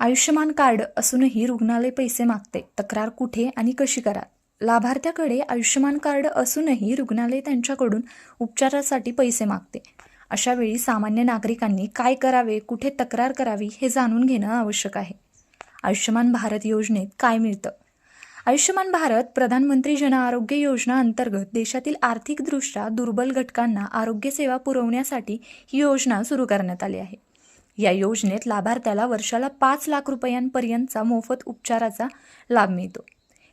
Ayushman card असूनही रुग्णालय पैसे मागते. तक्रार कुठे आणि कशी करा लाभार्थ्याकडे आयुष्यमान कार्ड असूनही रुग्णालय त्यांच्याकडून उपचारासाठी पैसे मागते. अशा वेळी सामान्य नागरिकांनी काय करावे कुठे तक्रार करावी हे जाणून घेणं आवश्यक आहे. आयुष्यमान भारत योजनेत काय मिळतं? आयुष्यमान भारत प्रधानमंत्री जन आरोग्य योजना अंतर्गत देशातील आर्थिकदृष्ट्या दुर्बल घटकांना आरोग्यसेवा पुरवण्यासाठी ही योजना सुरू करण्यात आली आहे. या योजनेत लाभार्थ्याला वर्षाला पाच लाख रुपयांपर्यंतचा मोफत उपचाराचा लाभ मिळतो.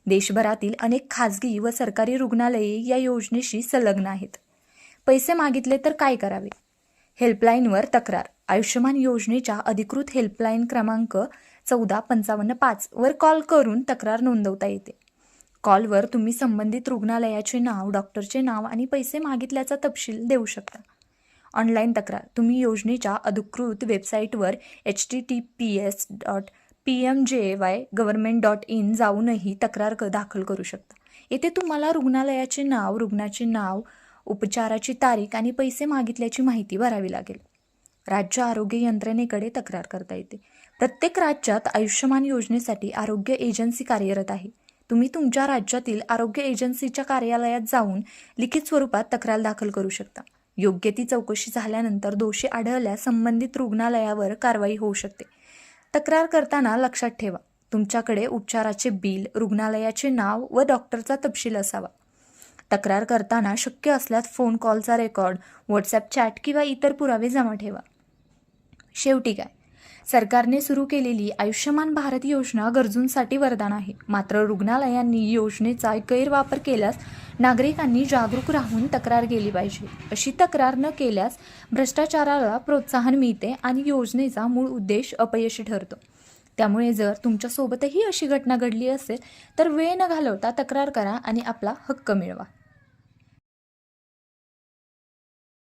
देशभरातील अनेक खाजगी व सरकारी रुग्णालये या योजनेशी संलग्न आहेत. पैसे मागितले तर काय करावे? हेल्पलाईनवर तक्रार. आयुष्यमान योजनेच्या अधिकृत हेल्पलाईन क्रमांक चौदा पंचावन्न पाच वर कॉल करून तक्रार नोंदवता येते. कॉलवर तुम्ही संबंधित रुग्णालयाचे नाव डॉक्टरचे नाव आणि पैसे मागितल्याचा तपशील देऊ शकता. ऑनलाईन तक्रार. तुम्ही योजनेच्या अधिकृत वेबसाईटवर H T T P S dot P M J Y government dot in जाऊनही तक्रार क दाखल करू शकता. येथे तुम्हाला रुग्णालयाचे नाव रुग्णाचे नाव उपचाराची तारीख आणि पैसे मागितल्याची माहिती भरावी लागेल. राज्य आरोग्य यंत्रणेकडे तक्रार करता येते. प्रत्येक राज्यात आयुष्यमान योजनेसाठी आरोग्य एजन्सी कार्यरत आहे. तुम्ही तुमच्या राज्यातील आरोग्य एजन्सीच्या कार्यालयात जाऊन लिखित स्वरूपात तक्रार दाखल करू शकता. योग्य ती चौकशी झाल्यानंतर दोषी आढळल्यास संबंधित रुग्णालयावर कारवाई होऊ शकते. तक्रार करताना लक्षात ठेवा तुमच्याकडे उपचाराचे बिल रुग्णालयाचे नाव व डॉक्टरचा तपशील असावा. तक्रार करताना शक्य असल्यास फोन कॉलचा रेकॉर्ड व्हॉट्सॲप चॅट किंवा इतर पुरावे जमा ठेवा. शेवटी काय? सरकारने सुरू केलेली आयुष्यमान भारत योजना गरजूंसाठी वरदान आहे. मात्र रुग्णालयांनी योजनेचा गैरवापर केल्यास नागरिकांनी जागरूक राहून तक्रार केली पाहिजे. अशी तक्रार न केल्यास भ्रष्टाचाराला प्रोत्साहन मिळते आणि योजनेचा मूळ उद्देश अपयशी ठरतो. त्यामुळे जर तुमच्यासोबतही अशी घटना घडली असेल तर वेळ न घालवता तक्रार करा आणि आपला हक्क मिळवा.